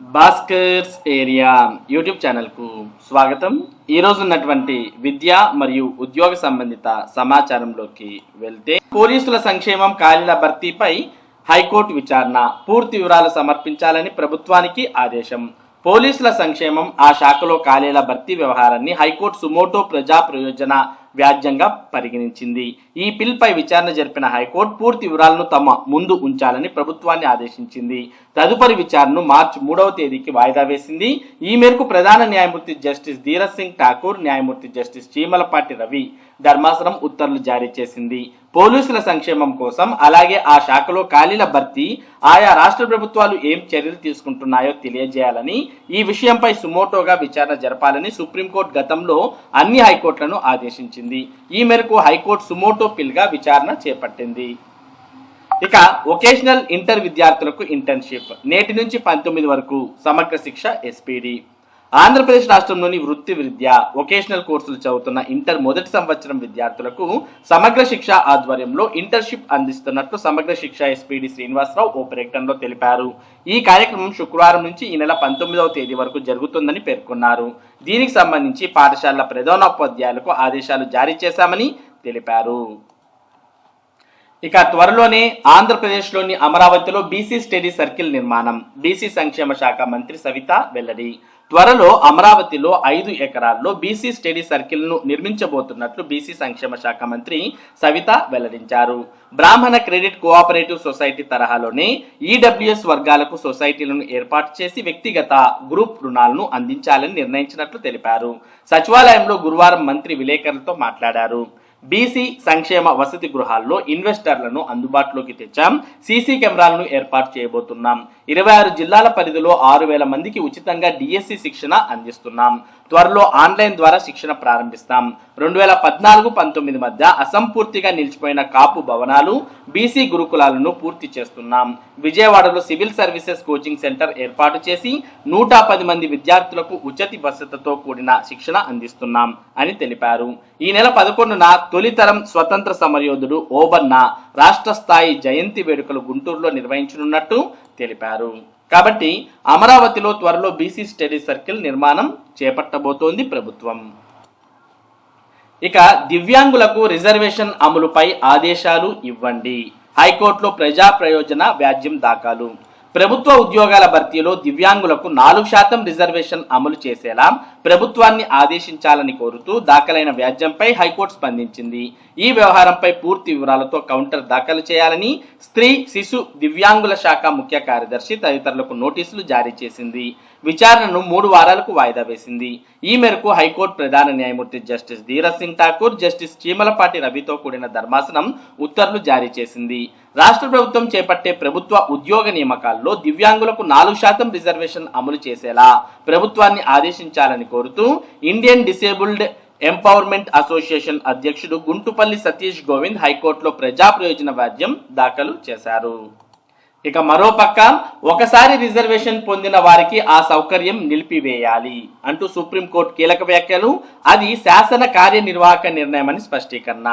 Bhaskar's area YouTube ఛానల్కు స్వాగతం. ఈరోజు ఉన్నటువంటి విద్య మరియు ఉద్యోగ సంబంధిత సమాచారంలోకి వెళ్తే పోలీసుల సంక్షేమం ఖాళీల భర్తీపై హైకోర్టు విచారణ పూర్తి వివరాలు సమర్పించాలని ప్రభుత్వానికి ఆదేశం. పోలీసుల సంక్షేమం ఆ శాఖలో ఖాళీల భర్తీ వ్యవహారాన్ని హైకోర్టు సుమోటో ప్రజా ప్రయోజన వ్యాజ్యంగా పరిగణించింది. ఈ పిల్పై విచారణ జరిపిన హైకోర్టు పూర్తి వివరాలను తమ ముందు ఉంచాలని ప్రభుత్వాన్ని ఆదేశించింది. తదుపరి విచారణను మార్చి మూడవ తేదీకి వాయిదా వేసింది. ఈ మేరకు ప్రధాన న్యాయమూర్తి జస్టిస్ ధీరజ్ సింగ్ ఠాకూర్ న్యాయమూర్తి జస్టిస్ చీమలపాటి రవి ధర్మాసనం ఉత్తర్వులు జారీ చేసింది. పోలీసుల సంక్షేమం కోసం అలాగే ఆ శాఖలో ఖాళీల భర్తీ ఆయా రాష్ట్ర ప్రభుత్వాలు ఏం చర్యలు తీసుకుంటున్నాయో తెలియజేయాలని ఈ విషయంపై సుమోటోగా విచారణ జరపాలని సుప్రీంకోర్టు గతంలో అన్ని హైకోర్టులను ఆదేశించింది. ఈ మేరకు హైకోర్టు సుమోటో పిల్గా విచారణ చేపట్టింది. ఇక వొకేషనల్ ఇంటర్ విద్యార్థులకు ఇంటర్న్షిప్ నేటి నుంచి పంతొమ్మిది వరకు సమగ్ర శిక్ష ఎస్పీడీ. ఆంధ్రప్రదేశ్ రాష్ట్రంలోని వృత్తి విద్య వొకేషనల్ కోర్సులు చదువుతున్న ఇంటర్ మొదటి సంవత్సరం విద్యార్థులకు సమగ్ర శిక్ష ఆధ్వర్యంలో ఇంటర్న్షిప్ అందిస్తున్నట్లు సమగ్ర శిక్ష ఎస్పీడి శ్రీనివాసరావు ఓ ప్రకటనలో తెలిపారు. ఈ కార్యక్రమం శుక్రవారం నుంచి ఈ నెల పంతొమ్మిదవ తేదీ వరకు జరుగుతుందని పేర్కొన్నారు. దీనికి సంబంధించి పాఠశాలల ప్రధానోపాధ్యాయులకు ఆదేశాలు జారీ చేశామని తెలిపారు. ఇక త్వరలోనే ఆంధ్రప్రదేశ్లోని అమరావతిలో బీసీ స్టడీ సర్కిల్ నిర్మాణం. బీసీ సంక్షేమ శాఖ మంత్రి సవిత వెల్లడి. త్వరలో అమరావతిలో ఐదు ఎకరాల్లో బీసీ స్టడీ సర్కిల్ను నిర్మించబోతున్నట్లు బీసీ సంక్షేమ శాఖ మంత్రి సవిత వెల్లడించారు. బ్రాహ్మణ క్రెడిట్ కోఆపరేటివ్ సొసైటీ తరహాలోనే ఈడబ్ల్యూఎస్ వర్గాలకు సొసైటీలను ఏర్పాటు చేసి వ్యక్తిగత గ్రూప్ రుణాలను అందించాలని నిర్ణయించినట్లు తెలిపారు. సచివాలయంలో గురువారం మంత్రి విలేకరులతో మాట్లాడారు. బీసీ సంక్షేమ వసతి గృహాల్లో ఇన్వెస్టర్లను అందుబాటులోకి తెచ్చాం. సీసీ కెమెరాలను ఏర్పాటు చేయబోతున్నాం. ఇరవై ఆరు జిల్లాల పరిధిలో ఆరు వేల మందికి ఉచితంగా డిఎస్సి శిక్షణ అందిస్తున్నాం. త్వరలో ఆన్లైన్ ద్వారా శిక్షణ ప్రారంభిస్తాం. రెండు వేల పద్నాలుగు పంతొమ్మిది మధ్య అసంపూర్తిగా నిలిచిపోయిన కాపు భవనాలు బీసీ గురుకులాలను పూర్తి చేస్తున్నాం. విజయవాడలో సివిల్ సర్వీసెస్ కోచింగ్ సెంటర్ ఏర్పాటు చేసి నూట పది మంది విద్యార్థులకు ఉచిత వసతితో కూడిన శిక్షణ అందిస్తున్నాం అని తెలిపారు. ఈ నెల పదకొండున తొలితరం స్వతంత్ర సమరయోధుడు ఓబన్నా రాష్ట్ర స్థాయి జయంతి వేడుకలు గుంటూరులో నిర్వహించనున్నట్టు తెలిపారు. కాబట్టి అమరావతిలో త్వరలో బీసీ స్టడీ సర్కిల్ నిర్మాణం చేపట్టబోతోంది ప్రభుత్వం. ఇక దివ్యాంగులకు రిజర్వేషన్ అమలుపై ఆదేశాలు ఇవ్వండి. హైకోర్టులో ప్రజా ప్రయోజన వ్యాజ్యం దాఖలు. ప్రభుత్వ ఉద్యోగాల భర్తీలో దివ్యాంగులకు నాలుగు శాతం రిజర్వేషన్ అమలు చేసేలా ప్రభుత్వాన్ని ఆదేశించాలని కోరుతూ దాఖలైన వ్యాజ్యంపై హైకోర్టు స్పందించింది. ఈ వ్యవహారంపై పూర్తి వివరాలతో కౌంటర్ దాఖలు చేయాలని స్త్రీ శిశు దివ్యాంగుల శాఖ ముఖ్య కార్యదర్శి తదితరులకు నోటీసులు జారీ చేసింది. విచారణను మూడు వారాలకు వాయిదా వేసింది. ఈ మేరకు హైకోర్టు ప్రధాన న్యాయమూర్తి జస్టిస్ ధీరజ్ సింగ్ ఠాకూర్ జస్టిస్ చీమలపాటి రవితో కూడిన ధర్మాసనం ఉత్తర్వులు జారీ చేసింది. రాష్ట్ర ప్రభుత్వం చేపట్టే ప్రభుత్వ ఉద్యోగ నియామకాల్లో దివ్యాంగులకు నాలుగు శాతం రిజర్వేషన్ అమలు చేసేలా ప్రభుత్వాన్ని ఆదేశించాలని కోరుతూ ఇండియన్ డిసేబుల్డ్ ఎంపవర్మెంట్ అసోసియేషన్ అధ్యక్షుడు గుంటుపల్లి సతీష్ గోవింద్ హైకోర్టులో ప్రజా ప్రయోజన వ్యాజ్యం దాఖలు చేశారు. ఇక మరోపక్క ఒకసారి రిజర్వేషన్ పొందిన వారికి ఆ సౌకర్యం నిలిపివేయాలి అంటూ సుప్రీంకోర్టు కీలక వ్యాఖ్యలు. అది శాసన కార్యనిర్వాహక నిర్ణయమని స్పష్టీకరణ.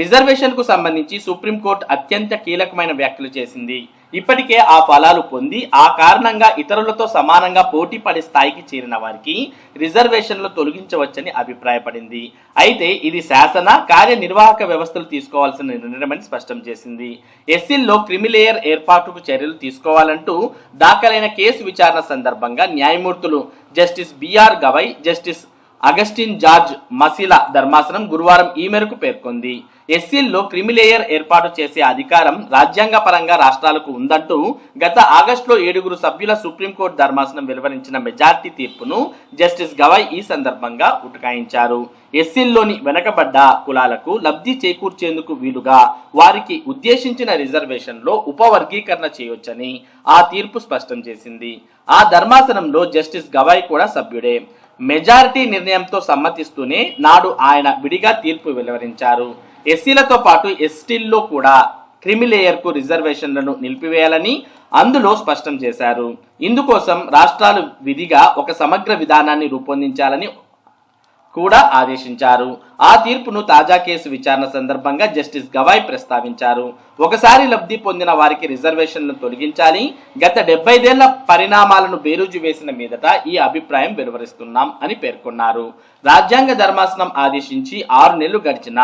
రిజర్వేషన్కు సంబంధించి సుప్రీంకోర్టు అత్యంత కీలకమైన వ్యాఖ్యలు చేసింది. ఇప్పటికే ఆ ఫలాలు పొంది ఆ కారణంగా ఇతరులతో సమానంగా పోటీ పడే స్థాయికి చేరిన వారికి రిజర్వేషన్లు తొలగించవచ్చని అభిప్రాయపడింది. అయితే ఇది శాసన కార్యనిర్వాహక వ్యవస్థలు తీసుకోవాల్సిన నిర్ణయమని స్పష్టం చేసింది. ఎస్సీల్లో క్రిమిలేయర్ ఏర్పాటుకు చర్యలు తీసుకోవాలంటూ దాఖలైన కేసు విచారణ సందర్భంగా న్యాయమూర్తులు justice BR Gavai justice Augustine George Masih ధర్మాసనం గురువారం ఈ మేరకు పేర్కొంది. ఎస్సీల్లో క్రిమిలేయర్ ఏర్పాటు చేసే అధికారం రాజ్యాంగ పరంగా రాష్ట్రాలకు ఉందంటూ గత ఆగస్టులో ఏడుగురు సభ్యుల సుప్రీంకోర్టు ధర్మాసనం వెలువరించిన మెజార్టీ తీర్పును జస్టిస్ గవై ఈ సందర్భంగా ఉటకాయించారు. ఎస్సీల్లోని వెనకబడ్డ కులాలకు లబ్ధి చేకూర్చేందుకు వీలుగా వారికి ఉద్దేశించిన రిజర్వేషన్లో ఉపవర్గీకరణ చేయొచ్చని ఆ తీర్పు స్పష్టం చేసింది. ఆ ధర్మాసనంలో జస్టిస్ గవాయ్ కూడా సభ్యుడే. మెజారిటీ నిర్ణయంతో సమ్మతిస్తూనే నాడు ఆయన విడిగా తీర్పు వెలువరించారు. ఎస్సీలతో పాటు ఎస్టీల్లో కూడా క్రిమిలేయర్కు రిజర్వేషన్లను నిలిపివేయాలని అందులో స్పష్టం చేశారు. ఇందుకోసం రాష్ట్రాలు విధిగా ఒక సమగ్ర విధానాన్ని రూపొందించాలని కూడా ఆదేశించారు. ఆ తీర్పును తాజా కేసు విచారణ సందర్భంగా జస్టిస్ గవాయ్ ప్రస్తావించారు. ఒకసారి లబ్ధి పొందిన వారికి రిజర్వేషన్లను తొలగించాలి. గత డెబ్బైదేళ్ళ పరిణామాలను బేరుజు వేసిన మీదట ఈ అభిప్రాయం వెలువరిస్తున్నాం అని పేర్కొన్నారు. రాజ్యాంగ ధర్మాసనం ఆదేశించి ఆరు నెలలు గడిచిన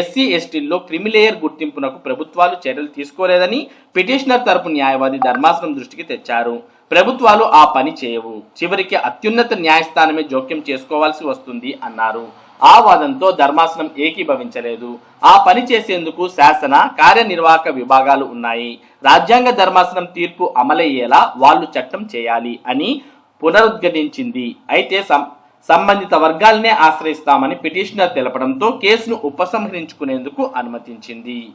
ఎస్సీ ఎస్టీల్లో క్రిమిలేయర్ గుర్తింపునకు ప్రభుత్వాలు చర్యలు తీసుకోలేదని పిటిషనర్ తరపు న్యాయవాది ధర్మాసనం దృష్టికి తెచ్చారు. ప్రభుత్వాలు ఆ పని చేయవు. చివరికి అత్యున్నత న్యాయస్థానమే జోక్యం చేసుకోవాల్సి వస్తుంది అన్నారు. ఆ వాదంతో ధర్మాసనం ఏకీభవించలేదు. ఆ పని చేసేందుకు శాసన కార్యనిర్వాహక విభాగాలు ఉన్నాయి. రాజ్యాంగ ధర్మాసనం తీర్పు అమలయ్యేలా వాళ్ళు చట్టం చేయాలి అని పునరుద్ఘటించింది. అయితే సం- సంబంధిత వర్గాలనే ఆశ్రయిస్తామని పిటిషనర్ తెలపడంతో కేసును ఉపసంహరించుకునేందుకు అనుమతించింది.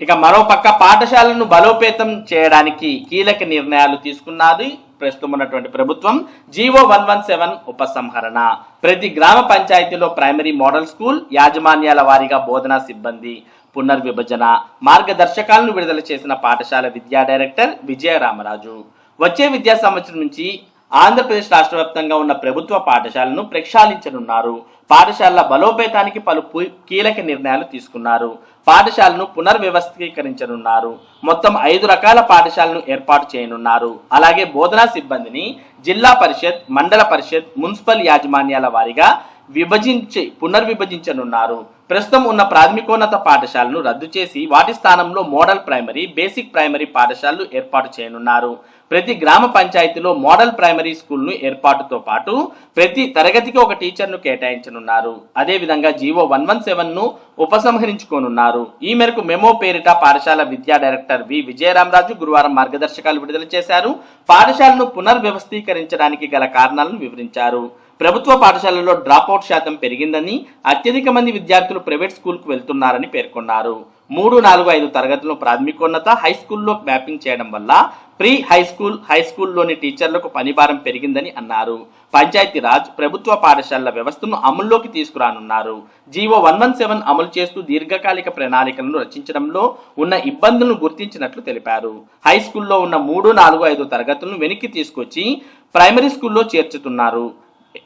ఇక మరోపక్క పాఠశాలను బలోపేతం చేయడానికి కీలక నిర్ణయాలు తీసుకున్నది ప్రస్తుతం ఉన్నటువంటి ప్రభుత్వం. జీవో వన్ వన్ సెవెన్ ఉపసంహరణ. ప్రతి గ్రామ పంచాయతీలో ప్రైమరీ మోడల్ స్కూల్ యాజమాన్యాల వారీగా బోధనా సిబ్బంది పునర్విభజన మార్గదర్శకాలను విడుదల చేసిన పాఠశాల విద్యా డైరెక్టర్ విజయ రామరాజు వచ్చే విద్యా సంవత్సరం నుంచి ఆంధ్రప్రదేశ్ రాష్ట్ర వ్యాప్తంగా ఉన్న ప్రభుత్వ పాఠశాలను ప్రక్షాళించనున్నారు. పాఠశాలల బలోపేతానికి పలు కీలక నిర్ణయాలు తీసుకున్నారు. పాఠశాలను పునర్వ్యవస్థీకరించనున్నారు. మొత్తం ఐదు రకాల పాఠశాలను ఏర్పాటు చేయనున్నారు. అలాగే బోధనా సిబ్బందిని జిల్లా పరిషత్ మండల పరిషత్ మున్సిపల్ యాజమాన్యాల వారీగా విభజించి పునర్విభజించనున్నారు. ప్రస్తుతం ఉన్న ప్రాథమికోన్నత పాఠశాలను రద్దు చేసి వాటి స్థానంలో మోడల్ ప్రైమరీ బేసిక్ ప్రైమరీ పాఠశాలలు ఏర్పాటు చేయనున్నారు. ప్రతి గ్రామ పంచాయతీలో మోడల్ ప్రైమరీ స్కూల్ను ఏర్పాటుతో పాటు ప్రతి తరగతికి ఒక టీచర్ను కేటాయించనున్నారు. అదేవిధంగా జీవో వన్ వన్ సెవెన్ను ఉపసంహరించుకోనున్నారు. ఈ మేరకు మెమో పేరిట పాఠశాల విద్యా డైరెక్టర్ వి. విజయరామరాజు గురువారం మార్గదర్శకాలు విడుదల చేశారు. పాఠశాలను పునర్వ్యవస్థీకరించడానికి గల కారణాలను వివరించారు. ప్రభుత్వ పాఠశాలల్లో డ్రాపౌట్ శాతం పెరిగిందని అత్యధిక మంది విద్యార్థులు ప్రైవేట్ స్కూల్కు వెళ్తున్నారని పేర్కొన్నారు. మూడు నాలుగు ఐదు తరగతులను ప్రాథమికోన్నత హై స్కూల్లో మ్యాపింగ్ చేయడం వల్ల ప్రీ హై స్కూల్ హై స్కూల్లోని టీచర్లకు పనిభారం పెరిగిందని అన్నారు. పంచాయతీరాజ్ ప్రభుత్వ పాఠశాలల వ్యవస్థను అమల్లోకి తీసుకురానున్నారు. జీవో వన్ వన్ సెవెన్ అమలు చేస్తూ దీర్ఘకాలిక ప్రణాళికలను రచించడంలో ఉన్న ఇబ్బందులను గుర్తించినట్లు తెలిపారు. హై స్కూల్లో ఉన్న మూడు నాలుగు ఐదు తరగతులను వెనక్కి తీసుకొచ్చి ప్రైమరీ స్కూల్లో చేర్చుతున్నారు.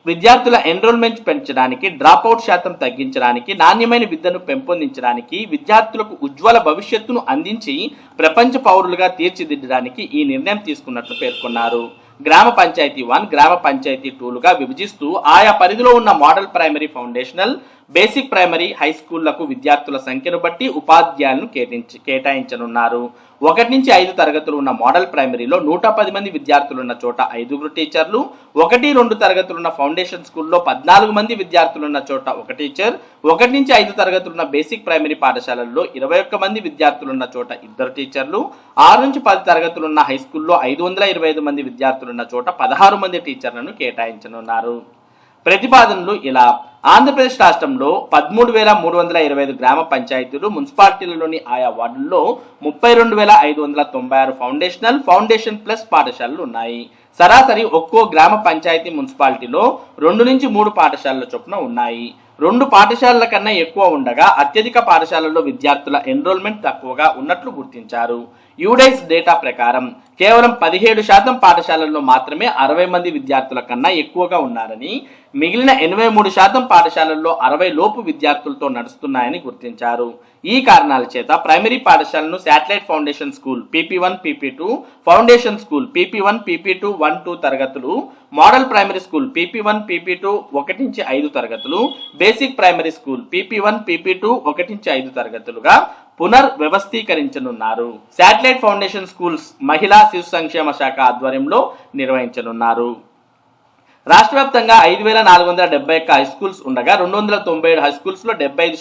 విద్యార్థుల ఎన్రోల్మెంట్ పెంచడానికి డ్రాపౌట్ శాతం తగ్గించడానికి నాణ్యమైన విద్యను పెంపొందించడానికి విద్యార్థులకు ఉజ్వల భవిష్యత్తును అందించి ప్రపంచ పౌరులుగా తీర్చిదిద్దడానికి ఈ నిర్ణయం తీసుకున్నట్లు పేర్కొన్నారు. గ్రామ పంచాయతీ వన్ గ్రామ పంచాయతీ టూలుగా విభజిస్తూ ఆయా పరిధిలో ఉన్న model primary foundational basic primary high స్కూళ్ళకు విద్యార్థుల సంఖ్యను బట్టి ఉపాధ్యాయులను కేటాయించి కేటాయించనున్నారు. ఒకటి నుంచి ఐదు తరగతులు ఉన్న మోడల్ ప్రైమరీలో నూట పది మంది విద్యార్థులు ఉన్న చోట ఐదుగురు టీచర్లు ఒకటి రెండు తరగతులు ఉన్న ఫౌండేషన్ స్కూల్లో పద్నాలుగు మంది విద్యార్థులు ఉన్న చోట ఒక టీచర్ ఒకటి నుంచి ఐదు తరగతులు ఉన్న బేసిక్ ప్రైమరీ పాఠశాలల్లో ఇరవై ఒక్క మంది విద్యార్థులు ఉన్న చోట ఇద్దరు టీచర్లు ఆరు నుంచి పది తరగతులు ఉన్న హై స్కూల్లో ఐదు వందల ఇరవై ఐదు మంది విద్యార్థులు ఉన్న చోట పదహారు మంది టీచర్లను కేటాయించనున్నారు. ప్రతిపాదనలు ఇలా ఆంధ్రప్రదేశ్ రాష్ట్రంలో పదమూడు వేల మూడు వందల ఇరవై ఐదు గ్రామ పంచాయతీలు మున్సిపాలిటీలలోని ఆయా వార్డుల్లో ముప్పై రెండు వేల ఐదు వందల తొంభై ఆరు ఫౌండేషనల్ ఫౌండేషన్ ప్లస్ పాఠశాలలు ఉన్నాయి. సరాసరి ఒక్కో గ్రామ పంచాయతీ మున్సిపాలిటీలో రెండు నుంచి మూడు పాఠశాలల చొప్పున ఉన్నాయి. రెండు పాఠశాలల కన్నా ఎక్కువ ఉండగా అత్యధిక పాఠశాలల్లో విద్యార్థుల ఎన్రోల్మెంట్ తక్కువగా ఉన్నట్లు గుర్తించారు. యూడైస్ డేటా ప్రకారం కేవలం పదిహేడు శాతం పాఠశాలల్లో మాత్రమే అరవై మంది విద్యార్థుల కన్నా ఎక్కువగా ఉన్నారని మిగిలిన ఎనభై మూడు శాతం పాఠశాలల్లో అరవై లోపు విద్యార్థులతో నడుస్తున్నాయని గుర్తించారు. ఈ కారణాల చేత ప్రైమరీ పాఠశాలను satellite foundation school PP one PP two foundation school PP one PP two one two తరగతులు model primary school PP one PP two ఒకటి నుంచి ఐదు తరగతులు basic primary school PP one PP two ఒకటి నుంచి ఐదు తరగతులుగా పునర్ వ్యవస్థీకరించనున్నారు శాటిలైట్ ఫౌండేషన్ స్కూల్స్ మహిళా శిశు సంక్షేమ శాఖ ఆధ్వర్యంలో నిర్వహించనున్నారు. రాష్ట్ర వ్యాప్తంగా ఐదు వేల నాలుగు వందల డెబ్బై ఒక్క హై స్కూల్స్ ఉండగా రెండు వందల తొంభై ఏడు హై స్కూల్స్లో డెబ్బై ఐదు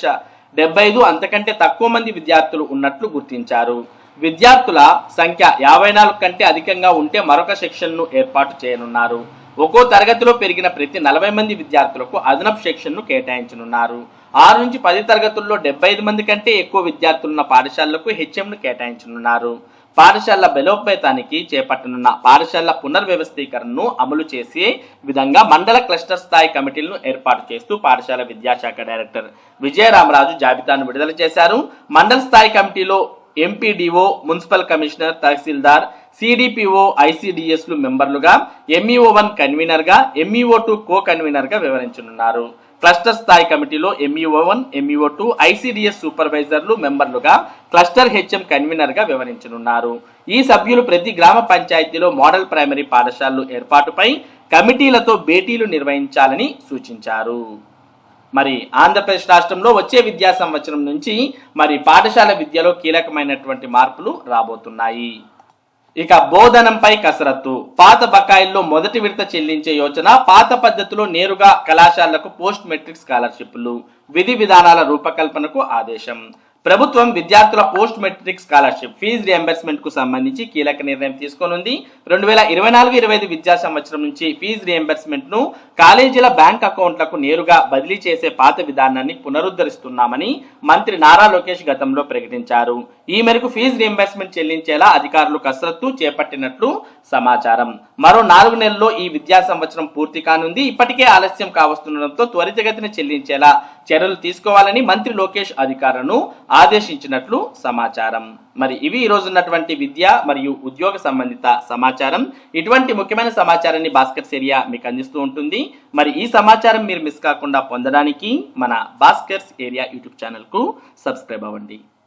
డెబ్బై ఐదు అంతకంటే తక్కువ మంది విద్యార్థులు ఉన్నట్లు గుర్తించారు. విద్యార్థుల సంఖ్య యాభై నాలుగు కంటే అధికంగా ఉంటే మరొక సెక్షన్ను ఏర్పాటు చేయనున్నారు. ఒక్కో తరగతిలో పెరిగిన ప్రతి నలభై మంది విద్యార్థులకు అదనపు సెక్షన్ను కేటాయించనున్నారు. ఆరు నుంచి పది తరగతుల్లో డెబ్బై ఐదు మంది కంటే ఎక్కువ విద్యార్థులున్న పాఠశాలలకు హెచ్ఎంను కేటాయించనున్నారు. పాఠశాల బలోపేతానికి చేపట్టనున్న పాఠశాల పునర్వ్యవస్థీకరణను అమలు చేసే విధంగా మండల క్లస్టర్ స్థాయి కమిటీలను ఏర్పాటు చేస్తూ పాఠశాల విద్యాశాఖ డైరెక్టర్ విజయరామరాజు జాబితాను విడుదల చేశారు. మండల స్థాయి కమిటీలో MPDO municipal commissioner tahsildar CDPO ఐసిడిఎస్లు మెంబర్లుగా ఎంఈఓ వన్ కన్వీనర్గా ఎంఈఓ టూ కో కన్వీనర్గా వివరించనున్నారు. క్లస్టర్ స్థాయి కమిటీలో MEO one MEO two ICDS సూపర్వైజర్లు మెంబర్లుగా క్లస్టర్ హెచ్ఎం కన్వీనర్గా వివరించనున్నారు. ఈ సభ్యులు ప్రతి గ్రామ పంచాయతీలో మోడల్ ప్రైమరీ పాఠశాలలు ఏర్పాటుపై కమిటీలతో భేటీలు నిర్వహించాలని సూచించారు. మరి ఆంధ్రప్రదేశ్ రాష్ట్రంలో వచ్చే విద్యా సంవత్సరం నుంచి మరి పాఠశాల విద్యలో కీలకమైనటువంటి మార్పులు రాబోతున్నాయి. ఇక బోధనంపై కసరత్తు. పాత బకాయిల్లో మొదటి విడత చెల్లించే యోచన పాత పద్ధతిలో నేరుగా కళాశాలలకు పోస్ట్ మెట్రిక్ స్కాలర్షిప్లు విధి విధానాల రూపకల్పనకు ఆదేశం. ప్రభుత్వం విద్యార్థుల పోస్ట్ మెట్రిక్ స్కాలర్షిప్ ఫీజు రియంబర్స్మెంట్కు సంబంధించి కీలక నిర్ణయం తీసుకోనుంది రెండు వేల ఇరవై నాలుగు ఇరవై ఐదు విద్యా సంవత్సరం నుంచి ఫీజు రియంబర్స్మెంట్ను కాలేజీల బ్యాంక్ అకౌంట్లకు నేరుగా బదిలీ చేసే పాత విధానాన్ని పునరుద్ధరిస్తున్నామని మంత్రి నారా లోకేష్ గతంలో ప్రకటించారు. ఈ మేరకు ఫీజు రీఎంబర్స్మెంట్ చెల్లించేలా అధికారులు కసరత్తు చేపట్టినట్లు సమాచారం. మరో నాలుగు నెలల్లో ఈ విద్యా సంవత్సరం పూర్తి కానుంది. ఇప్పటికే ఆలస్యం కావస్తుండటంతో త్వరితగతిన చెల్లించేలా చర్యలు తీసుకోవాలని మంత్రి లోకేష్ అధికారులను ఆదేశించినట్లు సమాచారం. మరి ఇవి ఈ రోజు ఉన్నటువంటి విద్య మరియు ఉద్యోగ సంబంధిత సమాచారం. ఇటువంటి ముఖ్యమైన సమాచారాన్ని భాస్కర్ ఏరియా మీకు అందిస్తూ ఉంటుంది. మరి ఈ సమాచారం మీరు మిస్ కాకుండా పొందడానికి మన భాస్కర్స్ ఏరియా యూట్యూబ్ ఛానల్కు సబ్స్క్రైబ్ అవ్వండి.